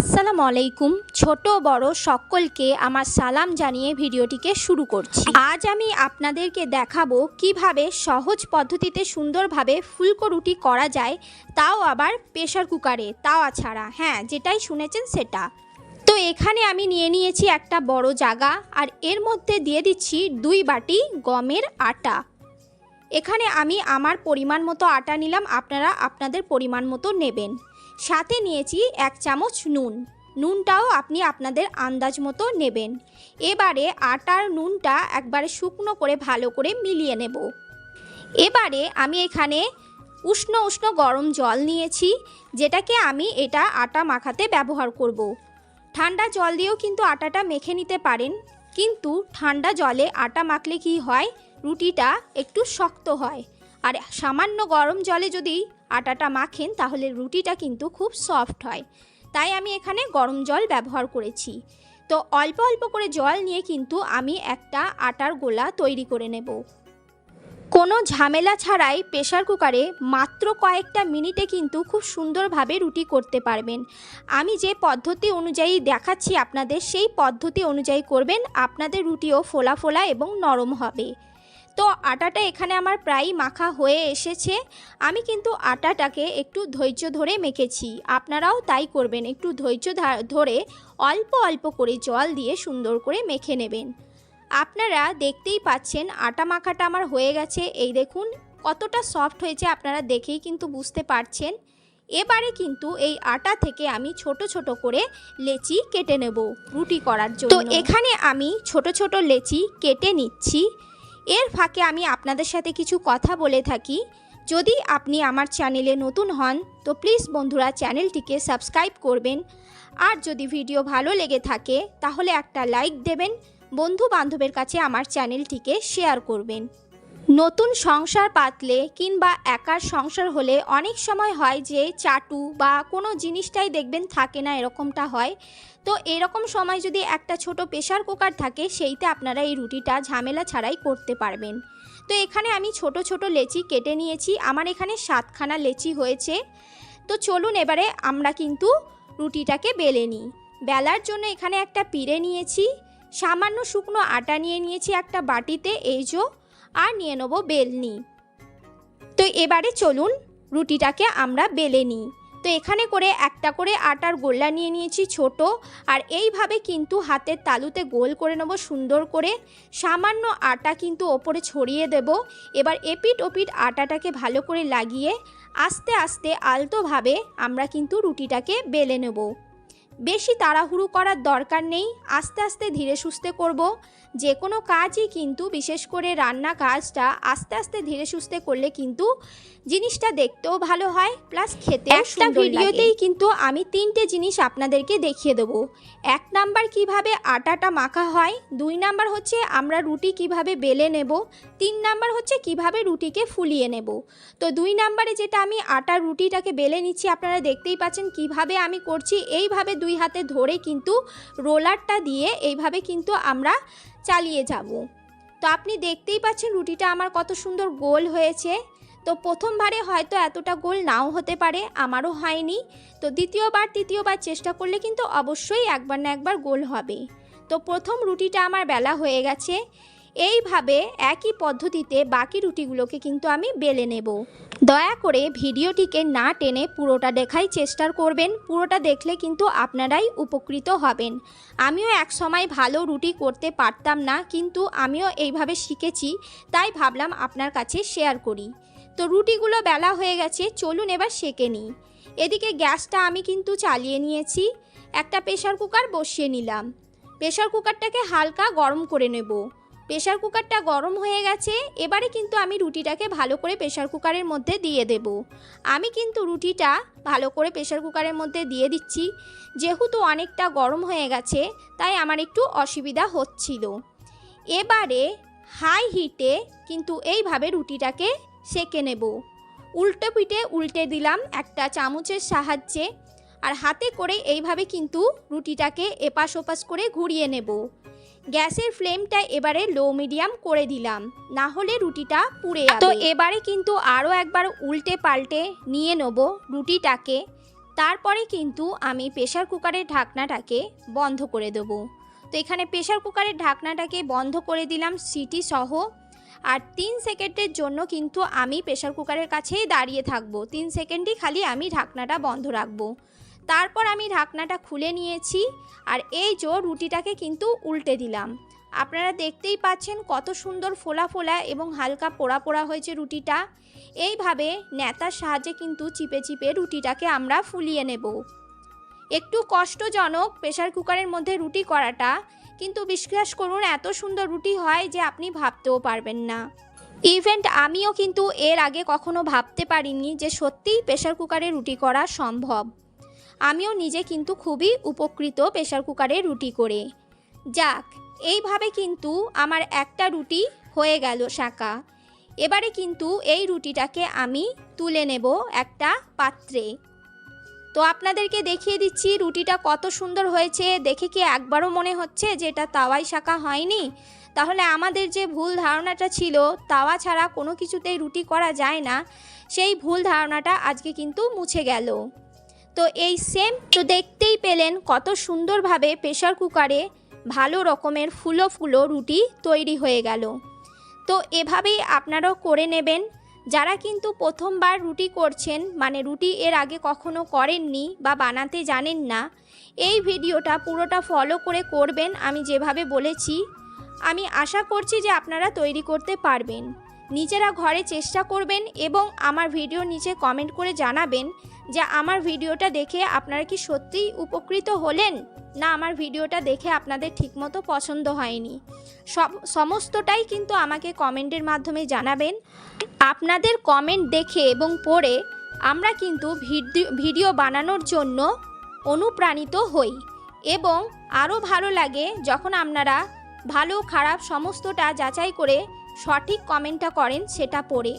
আসসালামু আলাইকুম, ছোট বড় সকলকে আমার সালাম জানিয়ে ভিডিওটিকে শুরু করছি। আজ আমি আপনাদেরকে দেখাবো কীভাবে সহজ পদ্ধতিতে সুন্দরভাবে ফুলকো রুটি করা যায়, তাও আবার প্রেশার কুকারে তাওয়া ছাড়া হ্যাঁ যেটাই শুনেছেন সেটা। তো এখানে আমি নিয়ে নিয়েছি একটা বড় জায়গা আর এর মধ্যে দিয়ে দিচ্ছি দুই বাটি গমের আটা। এখানে আমি আমার পরিমাণ মতো আটা নিলাম, আপনারা আপনাদের পরিমাণ মতো নেবেন। সাথে নিয়েছি এক চামচ নুন। নুনটাও আপনি আপনাদের আন্দাজ মতো নেবেন। এবারে আটার নুনটা একবারে শুকনো করে ভালো করে মিলিয়ে নেব। এবারে আমি এখানে উষ্ণ উষ্ণ গরম জল নিয়েছি, যেটাকে আমি এটা আটা মাখাতে ব্যবহার করব। ঠান্ডা জল দিয়েও কিন্তু আটাটা মেখে নিতে পারেন, কিন্তু ঠান্ডা জলে আটা মাখলে কি হয়? রুটিটা একটু শক্ত হয়। আর সামান্য গরম জলে যদি আটাটা মাখেন, তাহলে রুটিটা কিন্তু খুব সফট হয়। তাই আমি এখানে গরম জল ব্যবহার করেছি। তো অল্প অল্প করে জল নিয়ে কিন্তু আমি একটা আটার গোলা তৈরি করে নেব। কোনো ঝামেলা ছাড়াই প্রেশার কুকারে মাত্র কয়েকটা মিনিটে কিন্তু খুব সুন্দরভাবে রুটি করতে পারবেন। আমি যে পদ্ধতি অনুযায়ী দেখাচ্ছি আপনাদের, সেই পদ্ধতি অনুযায়ী করবেন। আপনাদের রুটিও ফোলা ফোলা এবং নরম হবে। তো আটাটা এখানে আমার প্রায় মাখা হয়ে এসেছে। আমি কিন্তু আটাটাকে একটু ধৈর্য ধরে মেখেছি। আপনারাও তাই করবেন। একটু ধৈর্য ধরে অল্প অল্প করে জল দিয়ে সুন্দর করে মেখে নেবেন। আপনারা দেখতেই পাচ্ছেন আটা মাখাটা আমার হয়ে গেছে। এই দেখুন কতটা সফট হয়েছে আপনারা দেখেই কিন্তু বুঝতে পারছেন। এবারে কিন্তু এই আটা থেকে আমি ছোট ছোট করে লেচি কেটে নেব রুটি করার জন্য। তো এখানে আমি ছোট ছোট লেচি কেটে নিচ্ছি। এর ফাঁকে আমি আপনাদের সাথে কিছু কথা বলে থাকি। যদি আপনি আমার চ্যানেলে নতুন হন, তো প্লিজ বন্ধুরা চ্যানেলটিকে সাবস্ক্রাইব করবেন। আর যদি ভিডিও ভালো লেগে থাকে, তাহলে একটা লাইক দেবেন। বন্ধু বান্ধবের কাছে আমার চ্যানেলটিকে শেয়ার করবেন। নতুন সংসার পাতলে কিংবা একার সংসার হলে অনেক সময় হয় যে চাটু বা কোনো জিনিসটাই দেখবেন থাকে না, এরকমটা হয়। তো এরকম সময় যদি একটা ছোট প্রেশার কুকার থাকে, সেইতে আপনারা এই রুটিটা ঝামেলা ছাড়াই করতে পারবেন। তো এখানে আমি ছোট ছোট লেচি কেটে নিয়েছি। আমার এখানে সাতখানা লেচি হয়েছে। তো চলুন এবারে আমরা কিন্তু রুটিটাকে বেলে নিই। বেলার জন্য এখানে একটা পিড়ে নিয়েছি। সামান্য শুকনো আটা নিয়ে নিয়েছি একটা বাটিতে, এই আর নিয়ে নেব বেলনি। তো এবারে চলুন রুটিটাকে আমরা বেলে নিই। তো এখানে করে একটা করে আটার গোল্লা নিয়ে নিয়েছি ছোট, আর এইভাবে কিন্তু হাতের তালুতে গোল করে নেব সুন্দর করে। সামান্য আটা কিন্তু ওপরে ছড়িয়ে দেব। এবার এপিট ওপিট আটাটাকে ভালো করে লাগিয়ে আস্তে আস্তে আলতোভাবে আমরা কিন্তু রুটিটাকে বেলে নেব। বেশি তাড়াহুড়ো করার দরকার নেই আস্তে আস্তে ধীরে সুস্থে করব। যে কোনো কাজই কিন্তু বিশেষ করে রান্না কাজটা আস্তে আস্তে ধীরে সুস্থে করলে কিন্তু জিনিসটা দেখতেও ভালো হয় প্লাস খেতে একটা ভিডিওতেই কিন্তু আমি তিনটে জিনিস আপনাদেরকে দেখিয়ে দেবো। এক নাম্বার কীভাবে আটাটা মাখা হয় দুই নাম্বার হচ্ছে আমরা রুটি কীভাবে বেলে নেব তিন নাম্বার হচ্ছে কীভাবে রুটিকে ফুলিয়ে নেব। তো দুই নাম্বারে যেটা আমি আটার রুটিটাকে বেলে নিচ্ছি, আপনারা দেখতেই পাচ্ছেন কীভাবে আমি করছি। এইভাবে দুই হাতে ধরে কিন্তু রোলারটা দিয়ে এইভাবে কিন্তু আমরা চালিয়ে যাব। তো আপনি দেখতেই পাচ্ছেন রুটিটা আমার কত সুন্দর গোল হয়েছে। তো প্রথমবারে হয়তো এতটা গোল নাও হতে পারে, আমারও হয়নি। তো দ্বিতীয়বার, তৃতীয়বার চেষ্টা করলে কিন্তু অবশ্যই একবার না একবার গোল হবে। তো প্রথম রুটিটা আমার বেলা হয়ে গেছে। এইভাবে একই পদ্ধতিতে বাকি রুটিগুলোকে কিন্তু আমি বেলে নেব। দয়া করে ভিডিওটিকে না টেনে পুরোটা দেখাই চেষ্টা করবেন। পুরোটা দেখলে কিন্তু আপনারাই উপকৃত হবেন। আমিও এক সময় ভালো রুটি করতে পারতাম না, কিন্তু আমিও এইভাবে শিখেছি, তাই ভাবলাম আপনার কাছে শেয়ার করি। তো রুটিগুলো বেলা হয়ে গেছে, চলুন এবার সেকে নিই। এদিকে গ্যাসটা আমি কিন্তু চালিয়ে নিয়েছি। একটা প্রেশার কুকার বসিয়ে নিলাম। প্রেশার কুকারটাকে হালকা গরম করে নেব। প্রেশার কুকারটা গরম হয়ে গেছে, এবারে কিন্তু আমি রুটিটাকে ভালো করে প্রেশার কুকারের মধ্যে দিয়ে দেব। আমি কিন্তু রুটিটা ভালো করে প্রেশার কুকারের মধ্যে দিয়ে দিচ্ছি, যেহেতু অনেকটা গরম হয়ে গেছে, তাই আমার একটু অসুবিধা হচ্ছিল। এবারে হাই হিটে কিন্তু এইভাবে রুটিটাকে সেকে নেব। উল্টো পিঠে উল্টে দিলাম একটা চামচের সাহায্যে, আর হাতে করে এইভাবে কিন্তু রুটিটাকে এপাশ ওপাশ করে ঘুরিয়ে নেব। গ্যাসের ফ্লেমটা এবারে লো মিডিয়াম করে দিলাম না হলে রুটিটা পুড়ে যাবে। তো এবারে কিন্তু আরও একবার উল্টে পাল্টে নিয়ে নেব রুটিটাকে তারপরে কিন্তু আমি প্রেশার কুকারের ঢাকনাটাকে বন্ধ করে দেবো। তো এখানে প্রেশার কুকারের ঢাকনাটাকে বন্ধ করে দিলাম সিটি সহ আর তিন সেকেন্ডের জন্য কিন্তু আমি প্রেশার কুকারের কাছেই দাঁড়িয়ে থাকব। তিন সেকেন্ডই খালি আমি ঢাকনাটা বন্ধ রাখব। তারপর আমি ঢাকনাটা খুলে নিয়েছি আর এই জো রুটিটাকে কিন্তু উল্টে দিলাম। আপনারা দেখতেই পাচ্ছেন কত সুন্দর ফোলা ফোলা এবং হালকা পোড়া পোড়া হয়েছে রুটিটা। এইভাবে নেতার সাহায্যে কিন্তু চিপে চিপে রুটিটাকে আমরা ফুলিয়ে নেব। একটু কষ্টজনক প্রেশার কুকারের মধ্যে রুটি করাটা, কিন্তু বিশ্বাস করুন এত সুন্দর রুটি হয় যে আপনি ভাবতেও পারবেন না। ইভেন্ট আমিও কিন্তু এর আগে কখনো ভাবতে পারিনি যে সত্যিই প্রেশার কুকারে রুটি করা সম্ভব। আমিও নিজে কিন্তু খুবই উপকৃত প্রেশার কুকারে রুটি করে। যাক, এইভাবে কিন্তু আমার একটা রুটি হয়ে গেল শাঁকা এবারে কিন্তু এই রুটিটাকে আমি তুলে নেব একটা পাত্রে। তো আপনাদেরকে দেখিয়ে দিচ্ছি রুটিটা কত সুন্দর হয়েছে। দেখে কি একবারও মনে হচ্ছে যে এটা তাওয়াই শাঁকা হয়নি? তাহলে আমাদের যে ভুল ধারণাটা ছিল, তাওয়া ছাড়া কোনো কিছুতেই রুটি করা যায় না। সেই ভুল ধারণাটা আজকে কিন্তু মুছে গেল। তো এই সেম তো দেখতেই পেলেন কত সুন্দরভাবে প্রেশার কুকারে ভালো রকমের ফুলো ফুলো রুটি তৈরি হয়ে গেল। তো এভাবেই আপনারাও করে নেবেন। যারা কিন্তু প্রথমবার রুটি করছেন মানে রুটি এর আগে কখনো করেননি বা বানাতে জানেন না, এই ভিডিওটা পুরোটা ফলো করে করবেন, আমি যেভাবে বলেছি। আমি আশা করছি যে আপনারা তৈরি করতে পারবেন। নিজেরা ঘরে চেষ্টা করবেন এবং আমার ভিডিও নিচে কমেন্ট করে জানাবেন যে আমার ভিডিওটা দেখে আপনারা কি সত্যিই উপকৃত হলেন? না, আমার ভিডিওটা দেখে আপনাদের ঠিকমতো পছন্দ হয়নি। সব, সমস্তটাই কিন্তু আমাকে কমেন্টের মাধ্যমে জানাবেন। আপনাদের কমেন্ট দেখে এবং পড়ে আমরা কিন্তু ভিডি- ভিডিও বানানোর জন্য অনুপ্রাণিত হই এবং আরও ভালো লাগে যখন আপনারা ভালো খারাপ সমস্তটা যাচাই করে সঠিক কমেন্টটা করেন সেটা পড়ে।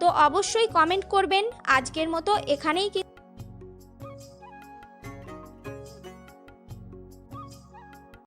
তো অবশ্যই কমেন্ট করবেন। আজকের মতো এখানেই